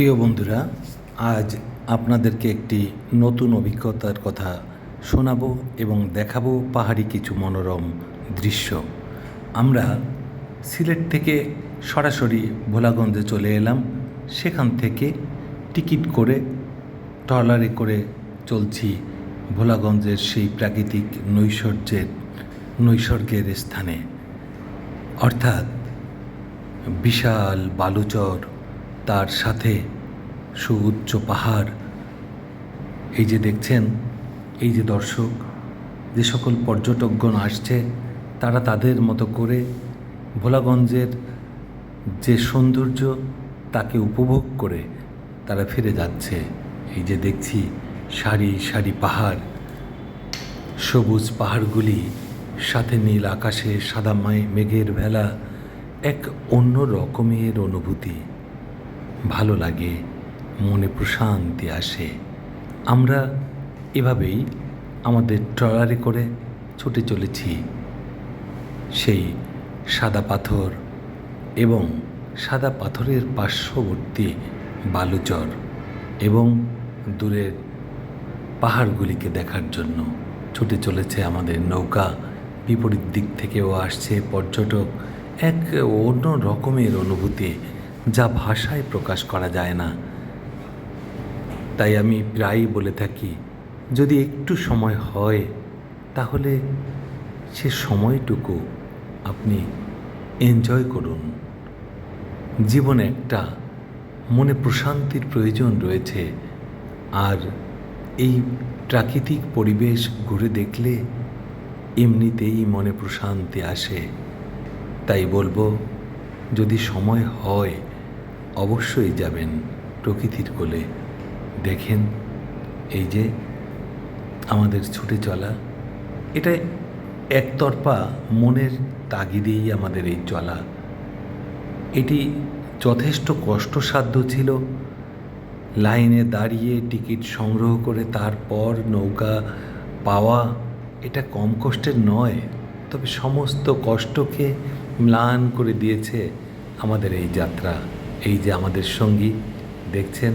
প্রিয় বন্ধুরা, আজ আপনাদেরকে একটি নতুন অভিজ্ঞতার কথা শোনাবো এবং দেখাবো পাহাড়ি কিছু মনোরম দৃশ্য। আমরা সিলেট থেকে সরাসরি ভোলাগঞ্জে চলে এলাম। সেখান থেকে টিকিট করে, ট্রলারে করে চলছি ভোলাগঞ্জের সেই প্রাকৃতিক নৈশ্বর্যের নৈসর্গের স্থানে। অর্থাৎ বিশাল বালুচর তার সাথে সুউচ্চ পাহাড়। এই যে দেখছেন, এই যে দর্শক, যে সকল পর্যটকগণ আসছে, তারা তাদের মতো করে ভোলাগঞ্জের যে সৌন্দর্য, তাকে উপভোগ করে তারা ফিরে যাচ্ছে। এই যে দেখছি, সারি সারি পাহাড়। সবুজ পাহাড়গুলি, সাথে নীল আকাশে সাদা মেঘের ভেলা, এক অন্য রকমের অনুভূতি। ভালো লাগে, মনে প্রশান্তি আসে। আমরা এভাবেই আমাদের ট্রলারে করে ছুটে চলেছি। সেই সাদা পাথর এবং সাদা পাথরের পার্শ্ববর্তী বালুচর এবং দূরের পাহাড়গুলিকে দেখার জন্য ছুটে চলেছে আমাদের নৌকা। বিপরীত দিক থেকেও আসছে পর্যটক। এক অন্য রকমের অনুভূতি যা ভাষায় প্রকাশ করা যায় না। তাই আমি প্রায়ই বলে থাকি, যদি একটু সময় হয়, তাহলে সে সময়টুকু আপনি এনজয় করুন। জীবনে একটা মনে প্রশান্তির প্রয়োজন রয়েছে, আর এই প্রাকৃতিক পরিবেশ ঘুরে দেখলে এমনিতেই মনে প্রশান্তি আসে। তাই বলব, যদি সময় হয় অবশ্যই যাবেন প্রকৃতির কোলে। দেখেন, এই যে আমাদের ছুটে চলা, এটা একতরফা মনের তাগিদেই আমাদের এই চলা। এটি যথেষ্ট কষ্টসাধ্য ছিল। লাইনে দাঁড়িয়ে টিকিট সংগ্রহ করে তারপর নৌকা পাওয়া, এটা কম কষ্টের নয়, তবে সমস্ত কষ্টকে ম্লান করে দিয়েছে আমাদের এই যাত্রা। এই যে আমাদের সঙ্গী, দেখছেন?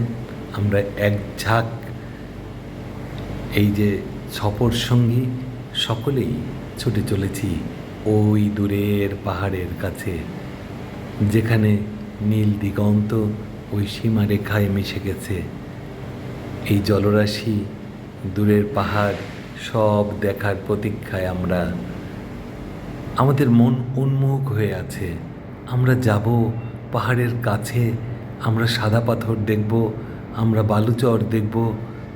আমরা এক ঝাঁক। এই যে সফর সঙ্গী, সকলেই ছুটে চলেছি ওই দূরের পাহাড়ের কাছে, যেখানে নীল দিগন্ত ওই সীমারেখায় মিশে গেছে। এই জলরাশি, দূরের পাহাড়, সব দেখার প্রতীক্ষায় আমরা। আমাদের মন উন্মুখ হয়ে আছে। আমরা যাব পাহাড়ের কাছে আমরা সাদা পাথর দেখব, আমরা বালুচর দেখব।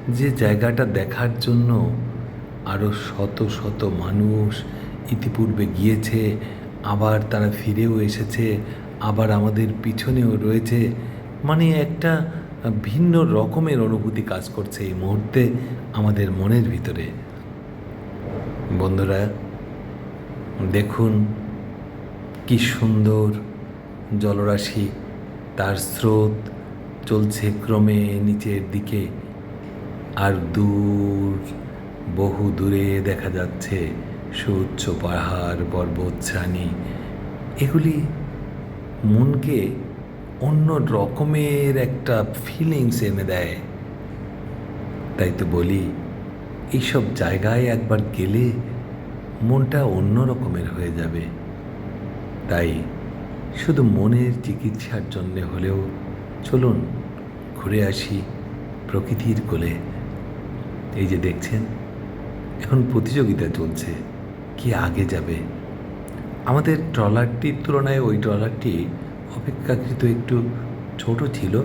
যে জায়গাটা দেখার জন্য আরও শত শত মানুষ ইতিপূর্বে গিয়েছে, আবার তারা ফিরেও এসেছে, আবার আমাদের পিছনেও রয়েছে। মানে একটা ভিন্ন রকমের অনুভূতি কাজ করছে এই মুহূর্তে আমাদের মনের ভিতরে। বন্ধুরা, দেখুন কি সুন্দর জলরাশি, তার স্রোত চলছে ক্রমে নিচের দিকে। আর দূর, বহু দূরে দেখা যাচ্ছে সুউচ্চ পাহাড় পর্বত ছানি এগুলি মনকে অন্য রকমের একটা ফিলিংস এনে দেয়। তাই তো বলি, এইসব জায়গায় একবার গেলে মনটা অন্য রকমের হয়ে যাবে। তাই শুধু মনের চিকিৎসার জন্যে হলেও চলুন ঘুরে আসি প্রকৃতির কোলে। এই যে দেখছেন, এখন প্রতিযোগিতা চলছে, কি আগে যাবে? আমাদের ট্রলারটির তুলনায় ওই ট্রলারটি অপেক্ষাকৃত একটু ছোট ছিল,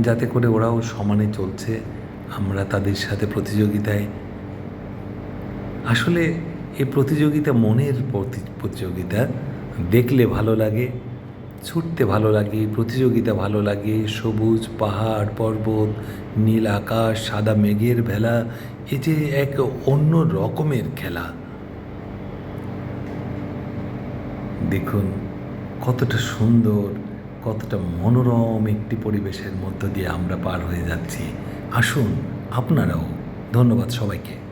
যাতে করে ওরাও সমানে চলছে, আমরা তাদের সাথে প্রতিযোগিতায়। আসলে এই প্রতিযোগিতা মনের প্রতি- প্রতিযোগিতা দেখলে ভালো লাগে, ছুটতে ভালো লাগে, প্রতিযোগিতা ভালো লাগে, সবুজ পাহাড়, পর্বত, নীল আকাশ, সাদা মেঘের ভেলা এ যে এক অন্য রকমের খেলা। দেখুন, কতটা সুন্দর, কতটা মনোরম একটি পরিবেশের মধ্য দিয়ে আমরা পার হয়ে যাচ্ছি। আসুন, আপনারাও। ধন্যবাদ সবাইকে।